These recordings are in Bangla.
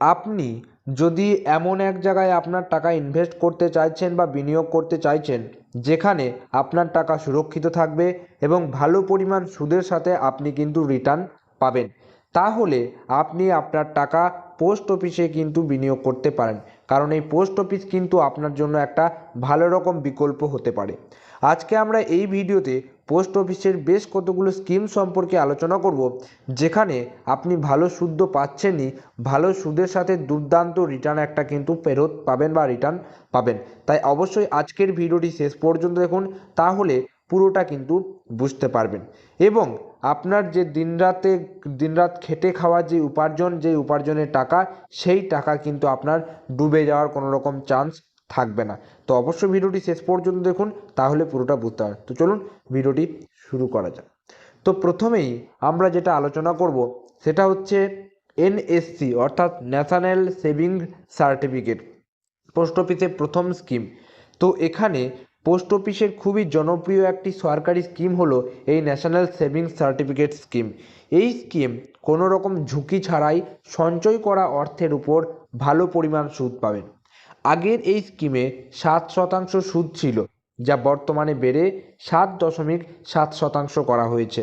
আপনি যদি এমন এক জায়গায় আপনার টাকা ইনভেস্ট করতে চাইছেন বা বিনিয়োগ করতে চাইছেন, যেখানে আপনার টাকা সুরক্ষিত থাকবে এবং ভালো পরিমাণ সুদের সাথে আপনি কিন্তু রিটার্ন পাবেন, তাহলে আপনি আপনার টাকা পোস্ট অফিসে কিন্তু বিনিয়োগ করতে পারেন। কারণ এই পোস্ট অফিস কিন্তু আপনার জন্য একটা ভালো রকম বিকল্প হতে পারে। আজকে আমরা এই ভিডিওতে পোস্ট অফিসের বেশ কতগুলো স্কিম সম্পর্কে আলোচনা করব, যেখানে আপনি ভালো সুদ পাচ্ছেনই, ভালো সুদের সাথে দুর্দান্ত রিটার্ন একটা কিন্তু ফেরত পাবেন বা রিটার্ন পাবেন। তাই অবশ্যই আজকের ভিডিওটি শেষ পর্যন্ত দেখুন, তাহলে পুরোটা কিন্তু বুঝতে পারবেন। এবং আপনার যে দিনরাতে, দিনরাত খেটে খাওয়া যে উপার্জন, যে উপার্জনের টাকা, সেই টাকা কিন্তু আপনার ডুবে যাওয়ার কোনো রকম চান্স থাকবে না। তো অবশ্যই ভিডিওটি শেষ পর্যন্ত দেখুন, তাহলে পুরোটা বুঝতে পারবেন। তো চলুন ভিডিওটি শুরু করা যাক। তো প্রথমেই আমরা যেটা আলোচনা করব, সেটা হচ্ছে এনএসসি অর্থাৎ ন্যাশনাল সেভিং সার্টিফিকেট পোস্ট অফিসের প্রথম স্কিম তো এখানে পোস্ট অফিসের খুবই জনপ্রিয় একটি সরকারি স্কিম হলো এই ন্যাশনাল সেভিংস সার্টিফিকেট স্কিম এই স্কিম কোনো রকম ঝুঁকি ছাড়াই সঞ্চয় করা অর্থের উপর ভালো পরিমাণ সুদ পাবেন। আগের এই স্কিমে সাত শতাংশ সুদ ছিল, যা বর্তমানে বেড়ে সাত দশমিক সাত শতাংশ করা হয়েছে।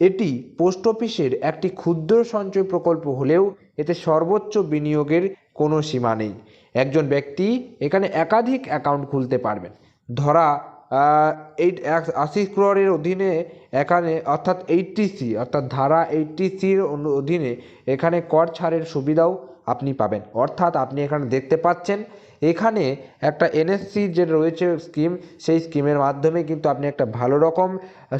এটি পোস্ট অফিসের একটি ক্ষুদ্র সঞ্চয় প্রকল্প হলেও এতে সর্বোচ্চ বিনিয়োগের কোনো সীমা নেই। একজন ব্যক্তি এখানে একাধিক অ্যাকাউন্ট খুলতে পারবেন। ধরা এই আশি ক্রোড়ের অধীনে এখানে অর্থাৎ এইটটি সি অর্থাৎ ধারা এইটটি সির অধীনে এখানে কর ছাড়ের সুবিধাও আপনি পাবেন। অর্থাৎ আপনি এখানে দেখতে পাচ্ছেন, এখানে একটা এনএসসি যে রয়েছে স্কিম সেই স্কিমের মাধ্যমে কিন্তু আপনি একটা ভালো রকম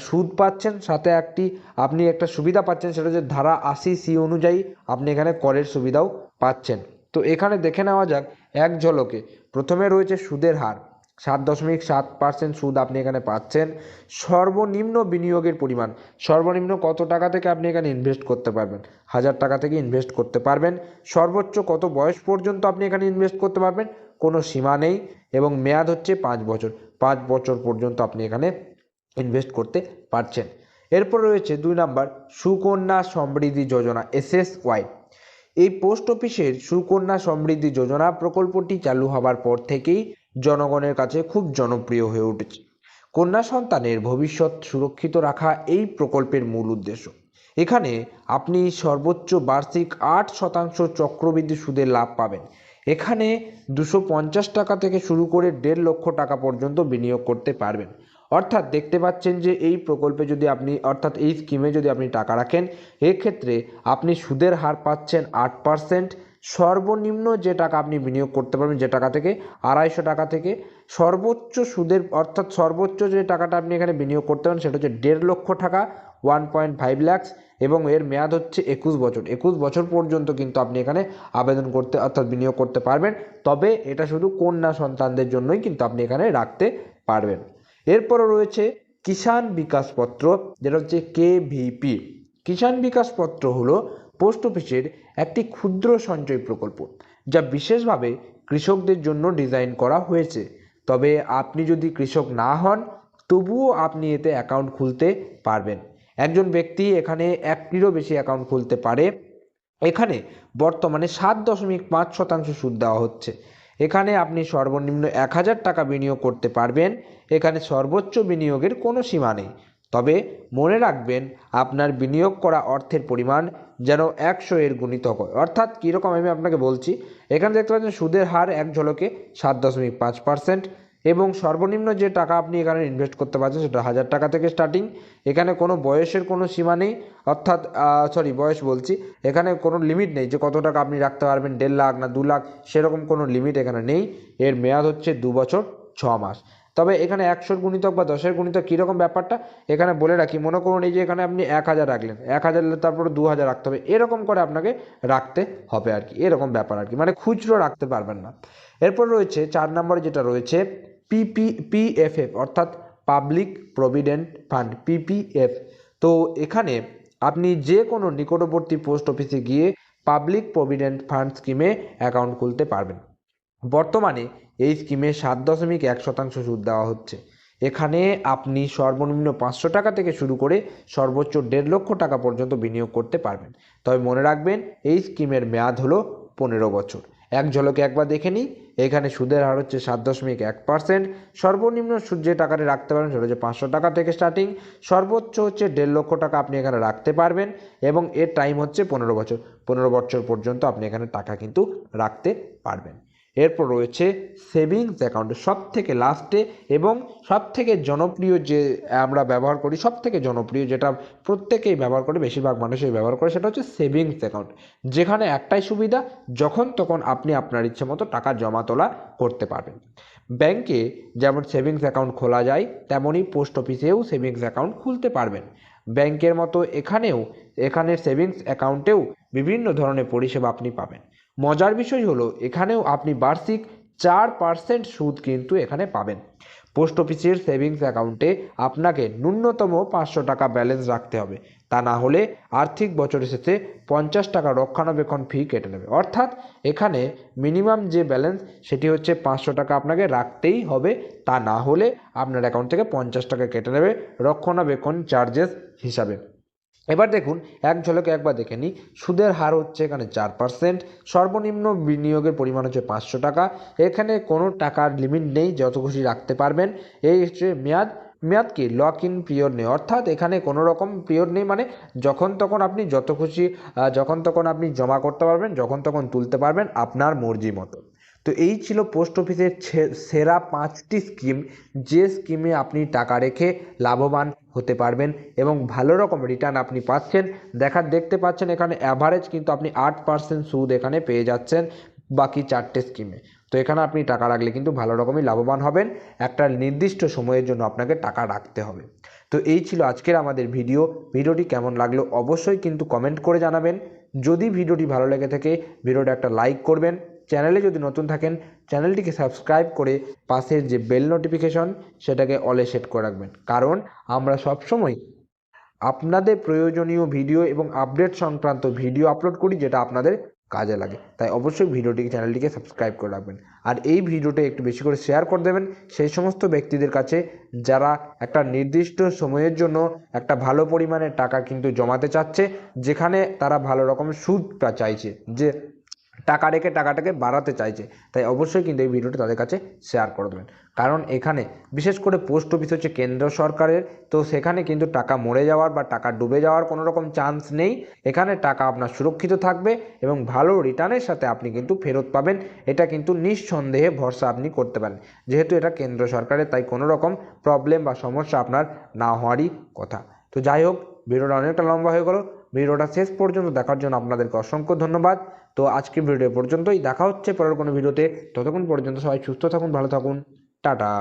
সুদ পাচ্ছেন। সাথে একটি আপনি একটা সুবিধা পাচ্ছেন, সেটা হচ্ছে ধারা আশি সি অনুযায়ী আপনি এখানে করের সুবিধাও পাচ্ছেন। তো এখানে দেখে নেওয়া যাক এক ঝলকে। প্রথমে রয়েছে সুদের হার। সাত দশমিক সাত পার্সেন্ট সুদ আপনি এখানে পাচ্ছেন। সর্বনিম্ন বিনিয়োগের পরিমাণ, সর্বনিম্ন কত টাকা থেকে আপনি এখানে ইনভেস্ট করতে পারবেন? হাজার টাকা থেকে ইনভেস্ট করতে পারবেন। সর্বোচ্চ কত বয়স পর্যন্ত আপনি এখানে ইনভেস্ট করতে পারবেন? কোনো সীমা নেই এবং মেয়াদ হচ্ছে পাঁচ বছর। পাঁচ বছর পর্যন্ত আপনি এখানে ইনভেস্ট করতে পারছেন। এরপর রয়েছে দুই নাম্বার, সুকন্যা সমৃদ্ধি যোজনা এসএসওয়াই এই পোস্ট অফিসের সুকন্যা সমৃদ্ধি যোজনা প্রকল্পটি চালু হবার পর থেকেই জনগণের কাছে খুব জনপ্রিয় হয়ে উঠেছে। কন্যা সন্তানের ভবিষ্যৎ সুরক্ষিত রাখা এই প্রকল্পের মূল উদ্দেশ্য। এখানে আপনি সর্বোচ্চ বার্ষিক আট শতাংশ চক্রবৃদ্ধি সুদের লাভ পাবেন। এখানে দুশো পঞ্চাশ টাকা থেকে শুরু করে দেড় লক্ষ টাকা পর্যন্ত বিনিয়োগ করতে পারবেন। অর্থাৎ দেখতে পাচ্ছেন যে এই প্রকল্পে যদি আপনি, অর্থাৎ এই স্কিমে যদি আপনি টাকা রাখেন, এক্ষেত্রে আপনি সুদের হার পাচ্ছেন আট পারসেন্ট সর্বনিম্ন যে টাকা আপনি বিনিয়োগ করতে পারবেন, যে টাকা থেকে, আড়াইশো টাকা থেকে, সর্বোচ্চ সুদের, অর্থাৎ সর্বোচ্চ যে টাকাটা আপনি এখানে বিনিয়োগ করতে পারেন, সেটা হচ্ছে দেড় লক্ষ টাকা ওয়ান পয়েন্ট ফাইভ ল্যাক্স এবং এর মেয়াদ হচ্ছে একুশ বছর। একুশ বছর পর্যন্ত কিন্তু আপনি এখানে আবেদন করতে, অর্থাৎ বিনিয়োগ করতে পারবেন। তবে এটা শুধু কন্যা সন্তানদের জন্যই কিন্তু আপনি এখানে রাখতে পারবেন। এরপরও রয়েছে কিষাণ বিকাশপত্র যেটা হচ্ছে কেভিপি কিষাণ বিকাশপত্র হলো পোস্ট অফিসের একটি ক্ষুদ্র সঞ্চয় প্রকল্প, যা বিশেষভাবে কৃষকদের জন্য ডিজাইন করা হয়েছে। তবে আপনি যদি কৃষক না হন, তবুও আপনি এতে অ্যাকাউন্ট খুলতে পারবেন। একজন ব্যক্তি এখানে একটিরও বেশি অ্যাকাউন্ট খুলতে পারে। এখানে বর্তমানে সাত দশমিক পাঁচ শতাংশ সুদ দেওয়া হচ্ছে। এখানে আপনি সর্বনিম্ন এক হাজার টাকা বিনিয়োগ করতে পারবেন। এখানে সর্বোচ্চ বিনিয়োগের কোনো সীমা নেই। তবে মনে রাখবেন, আপনার বিনিয়োগ করা অর্থের পরিমাণ যেন একশো এর গুণিতক হয়। অর্থাৎ কীরকম আমি আপনাকে বলছি, এখানে দেখতে পাচ্ছেন সুদের হার এক ঝলকে সাত দশমিক পাঁচ পার্সেন্ট এবং সর্বনিম্ন যে টাকা আপনি এখানে ইনভেস্ট করতে পারছেন সেটা হাজার টাকা থেকে স্টার্টিং এখানে কোনো বয়সের কোনো সীমা নেই, অর্থাৎ সরি বয়স বলছি, এখানে কোনো লিমিট নেই যে কত টাকা আপনি রাখতে পারবেন, দেড় লাখ না দু লাখ, সেরকম কোনো লিমিট এখানে নেই। এর মেয়াদ হচ্ছে দু বছর ছ মাস। তবে এখানে একশোর গুণিতক বা দশের গুণিতক কীরকম ব্যাপারটা এখানে বলে রাখি। মনে করুন এই যে এখানে আপনি এক হাজার রাখলেন। এক হাজার তারপরে দু হাজার রাখতে হবে। এরকম করে আপনাকে রাখতে হবে আর কি। এরকম ব্যাপার আর কি। মানে খুচরো রাখতে পারবেন না। এরপর রয়েছে চার নম্বরে যেটা রয়েছে পিপি পিএফএফ অর্থাৎ পাবলিক প্রভিডেন্ট ফান্ড পিপিএফ তো এখানে আপনি যে কোনো নিকটবর্তী পোস্ট অফিসে গিয়ে পাবলিক প্রভিডেন্ট ফান্ড স্কিমে অ্যাকাউন্ট খুলতে পারবেন। বর্তমানে এই স্কিমে সাত দশমিক এক শতাংশ সুদ দেওয়া হচ্ছে। এখানে আপনি সর্বনিম্ন পাঁচশো টাকা থেকে শুরু করে সর্বোচ্চ দেড় লক্ষ টাকা পর্যন্ত বিনিয়োগ করতে পারবেন। তবে মনে রাখবেন, এই স্কিমের মেয়াদ হলো পনেরো বছর। এক ঝলকে একবার দেখে নিই, এখানে সুদের হার হচ্ছে সাত দশমিক এক পার্সেন্ট। সর্বনিম্ন সুদ যে টাকাটি রাখতে পারেন সেটা হচ্ছে পাঁচশো টাকা থেকে স্টার্টিং। সর্বোচ্চ হচ্ছে দেড় লক্ষ টাকা আপনি এখানে রাখতে পারবেন এবং এর টাইম হচ্ছে পনেরো বছর। পনেরো বছর পর্যন্ত আপনি এখানে টাকা কিন্তু রাখতে পারবেন। এরপর রয়েছে সেভিংস অ্যাকাউন্ট সব থেকে লাস্টে এবং সব থেকে জনপ্রিয় যে আমরা ব্যবহার করি সব থেকে জনপ্রিয় যেটা প্রত্যেকেই ব্যবহার করে, বেশিরভাগ মানুষই ব্যবহার করে, সেটা হচ্ছে সেভিংস অ্যাকাউন্ট। যেখানে একটাই সুবিধা, যখন তখন আপনি আপনার ইচ্ছে মতো টাকা জমা তোলা করতে পারবেন। ব্যাংকে যেমন সেভিংস অ্যাকাউন্ট খোলা যায়, তেমনই পোস্ট অফিসেও সেভিংস অ্যাকাউন্ট খুলতে পারবেন। ব্যাংকের মতো এখানেও, এখানের সেভিংস অ্যাকাউন্টেও বিভিন্ন ধরনের পরিষেবা আপনি পাবেন। মজার বিষয় হলো, এখানেও আপনি বার্ষিক চার পার্সেন্ট সুদ কিন্তু এখানে পাবেন। পোস্ট অফিসের সেভিংস অ্যাকাউন্টে আপনাকে ন্যূনতম পাঁচশো টাকা ব্যালেন্স রাখতে হবে। তা না হলে আর্থিক বছর শেষে পঞ্চাশ টাকা রক্ষণাবেক্ষণ ফি কেটে নেবে। অর্থাৎ এখানে মিনিমাম যে ব্যালেন্স সেটি হচ্ছে পাঁচশো টাকা আপনাকে রাখতেই হবে। তা না হলে আপনার অ্যাকাউন্ট থেকে পঞ্চাশ টাকা কেটে নেবে রক্ষণাবেক্ষণ চার্জেস হিসাবে। এবার দেখুন, এক ঝলকে একবার দেখে নিই। সুদের হার হচ্ছে এখানে চার পার্সেন্ট। সর্বনিম্ন বিনিয়োগের পরিমাণ হচ্ছে পাঁচশো টাকা। এখানে কোনো টাকার লিমিট নেই, যত খুশি রাখতে পারবেন। এই হচ্ছে মেয়াদ। মেয়াদ কি? লক ইন পিরিয়ড নেই। অর্থাৎ এখানে কোনো রকম পিরিয়ড নেই মানে যখন তখন আপনি যত খুশি যখন তখন আপনি জমা করতে পারবেন, যখন তখন তুলতে পারবেন আপনার মর্জি মতো তো এই ছিল পোস্ট অফিসের সেরা পাঁচটি স্কিম। যে স্কিমে আপনি টাকা রেখে লাভবান হতে পারবেন এবং ভালো রকম রিটার্ন আপনি পাচ্ছেন। দেখার দেখতে পাচ্ছেন এখানে অ্যাভারেজ কিন্তু আপনি আট পার্সেন্ট সুদ এখানে পেয়ে যাচ্ছেন বাকি চারটে স্কিমে। তো এখানে আপনি টাকা রাখলে কিন্তু ভালো রকমই লাভবান হবেন। একটা নির্দিষ্ট সময়ের জন্য আপনাকে টাকা রাখতে হবে। তো এই ছিল আজকের আমাদের ভিডিও। ভিডিওটি কেমন লাগল অবশ্যই কিন্তু কমেন্ট করে জানাবেন। যদি ভিডিওটি ভালো লেগে থাকে, ভিডিওটা একটা লাইক করবেন। চ্যানেলে যদি নতুন থাকেন, চ্যানেলটিকে সাবস্ক্রাইব করে পাশের যে বেল নোটিফিকেশন, সেটাকে অলে সেট করে রাখবেন। কারণ আমরা সবসময় আপনাদের প্রয়োজনীয় ভিডিও এবং আপডেট সংক্রান্ত ভিডিও আপলোড করি, যেটা আপনাদের কাজে লাগে। তাই অবশ্যই ভিডিওটিকে, চ্যানেলটিকে সাবস্ক্রাইব করে রাখবেন। আর এই ভিডিওটা একটু বেশি করে শেয়ার করে দেবেন সেই সমস্ত ব্যক্তিদের কাছে, যারা একটা নির্দিষ্ট সময়ের জন্য একটা ভালো পরিমাণের টাকা কিন্তু জমাতে চাচ্ছে, যেখানে তারা ভালো রকম সুদ পা- চাইছে। যে টাকা রেখে টাকাটাকে বাড়াতে চাইছে। তাই অবশ্যই কিন্তু এই ভিডিওটা তাদের কাছে শেয়ার করে দেবেন। কারণ এখানে বিশেষ করে পোস্ট অফিস হচ্ছে কেন্দ্র সরকারের, তো সেখানে কিন্তু টাকা মরে যাওয়ার বা টাকা ডুবে যাওয়ার কোনো রকম চান্স নেই। এখানে টাকা আপনার সুরক্ষিত থাকবে এবং ভালো রিটার্নের সাথে আপনি কিন্তু ফেরত পাবেন। এটা কিন্তু নিঃসন্দেহে ভরসা আপনি করতে পারেন। যেহেতু এটা কেন্দ্র সরকারের, তাই কোনো রকম প্রবলেম বা সমস্যা আপনার না হওয়ারই কথা। তো যাই হোক, ভিডিওটা অনেকটা লম্বা হয়ে গেল। ভিডিওটা শেষ পর্যন্ত দেখার জন্য আপনাদেরকে অসংখ্য ধন্যবাদ। তো আজকের ভিডিও পর্যন্তই। দেখা হচ্ছে পরের কোনো ভিডিওতে। ততক্ষণ পর্যন্ত সবাই সুস্থ থাকুন, ভালো থাকুন। টাটা।